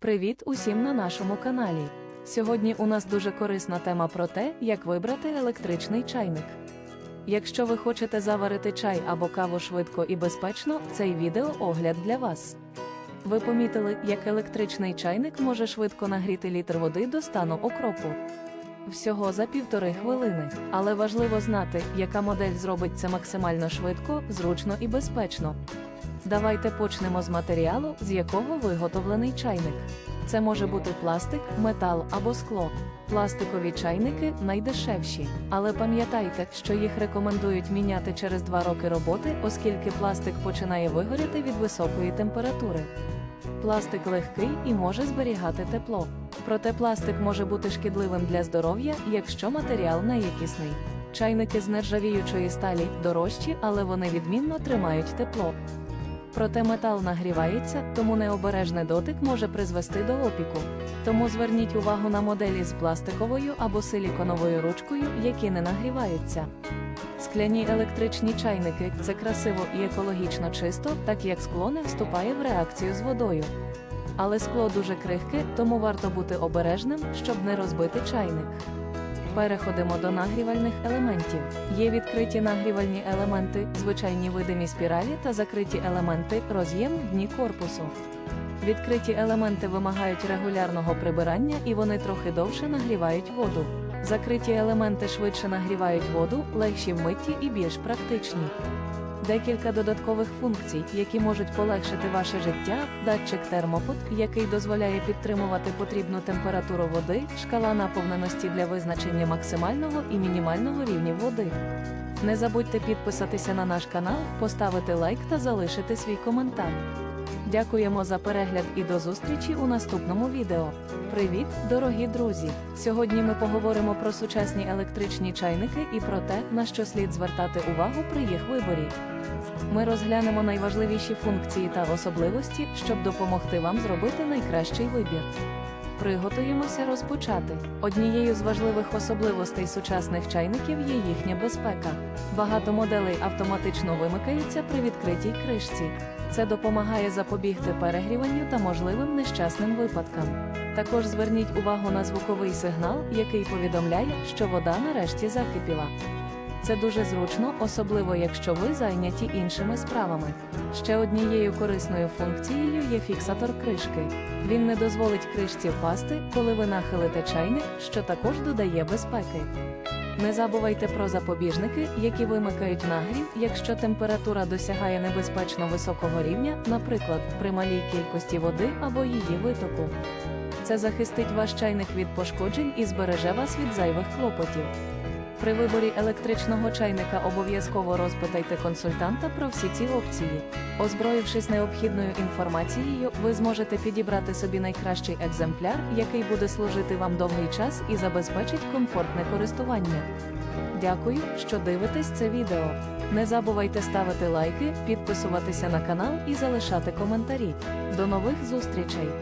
Привіт усім на нашому каналі. Сьогодні у нас дуже корисна тема про те, як вибрати електричний чайник. Якщо ви хочете заварити чай або каву швидко і безпечно, цей відео огляд для вас. Ви помітили, як електричний чайник може швидко нагріти літр води до стану окропу. Всього за півтори хвилини. Але важливо знати, яка модель зробить це максимально швидко, зручно і безпечно. Давайте почнемо з матеріалу, з якого виготовлений чайник. Це може бути пластик, метал або скло. Пластикові чайники найдешевші, але пам'ятайте, що їх рекомендують міняти через 2 роки роботи, оскільки пластик починає вигоріти від високої температури. Пластик легкий і може зберігати тепло. Проте пластик може бути шкідливим для здоров'я, якщо матеріал неякісний. Чайники з нержавіючої сталі дорожчі, але вони відмінно тримають тепло. Проте метал нагрівається, тому необережний дотик може призвести до опіку. Тому зверніть увагу на моделі з пластиковою або силіконовою ручкою, які не нагріваються. Скляні електричні чайники це красиво і екологічно чисто, так як скло не вступає в реакцію з водою. Але скло дуже крихке, тому варто бути обережним, щоб не розбити чайник. Переходимо до нагрівальних елементів. Є відкриті нагрівальні елементи, звичайні видимі спіралі та закриті елементи, роз'єм дні корпусу. Відкриті елементи вимагають регулярного прибирання і вони трохи довше нагрівають воду. Закриті елементи швидше нагрівають воду, легші в митті і більш практичні. Декілька додаткових функцій, які можуть полегшити ваше життя, датчик термопут, який дозволяє підтримувати потрібну температуру води, шкала наповненості для визначення максимального і мінімального рівнів води. Не забудьте підписатися на наш канал, поставити лайк та залишити свій коментар. Дякуємо за перегляд і до зустрічі у наступному відео. Привіт, дорогі друзі! Сьогодні ми поговоримо про сучасні електричні чайники і про те, на що слід звертати увагу при їх виборі. Ми розглянемо найважливіші функції та особливості, щоб допомогти вам зробити найкращий вибір. Приготуємося розпочати. Однією з важливих особливостей сучасних чайників є їхня безпека. Багато моделей автоматично вимикаються при відкритій кришці. Це допомагає запобігти перегріванню та можливим нещасним випадкам. Також зверніть увагу на звуковий сигнал, який повідомляє, що вода нарешті закипіла. Це дуже зручно, особливо якщо ви зайняті іншими справами. Ще однією корисною функцією є фіксатор кришки. Він не дозволить кришці впасти, коли ви нахилите чайник, що також додає безпеки. Не забувайте про запобіжники, які вимикають нагрів, якщо температура досягає небезпечно високого рівня, наприклад, при малій кількості води або її витоку. Це захистить ваш чайник від пошкоджень і збереже вас від зайвих клопотів. При виборі електричного чайника обов'язково розпитайте консультанта про всі ці опції. Озброївшись необхідною інформацією, ви зможете підібрати собі найкращий екземпляр, який буде служити вам довгий час і забезпечить комфортне користування. Дякую, що дивитесь це відео. Не забувайте ставити лайки, підписуватися на канал і залишати коментарі. До нових зустрічей!